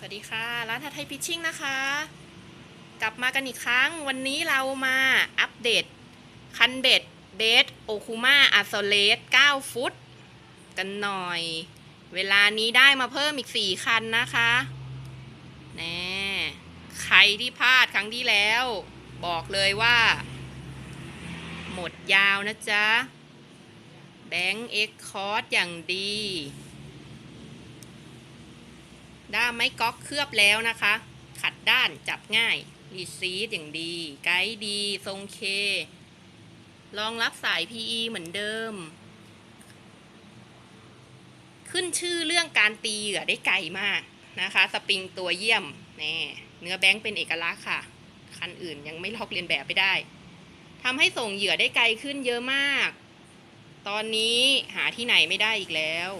สวัสดีค่ะ ร้านทัไทยพิชชิ่งนะคะ กลับมากันอีกครั้ง วันนี้เรามาอัปเดต คันเบ็ดเบสโอคูมาอัโซเลส9ฟุต กันหน่อย เวลานี้ได้มาเพิ่มอีก 4 คันนะคะแน่ใครที่พลาดครั้งที่แล้ว บอกเลยว่า หมดยาวนะจ๊ะ แบงค์เอ็กคอร์สอย่างดี ด้ามไม้ก๊อกเคลือบแล้วนะคะ ขัดด้านจับง่าย รีซีดอย่างดี ไกด์ดี ทรงเครองรับสาย PE เหมือนเดิม ขึ้นชื่อเรื่องการตีเหยื่อได้ไกลมากนะคะ สปริงตัวเยี่ยมแน่เนื้อแบงค์เป็นเอกลักษณ์ค่ะ คันอื่นยังไม่ลอกเลียนแบบไปได้ทำให้ส่งเหยื่อได้ไกลขึ้นเยอะมาก ตอนนี้หาที่ไหนไม่ได้อีกแล้ว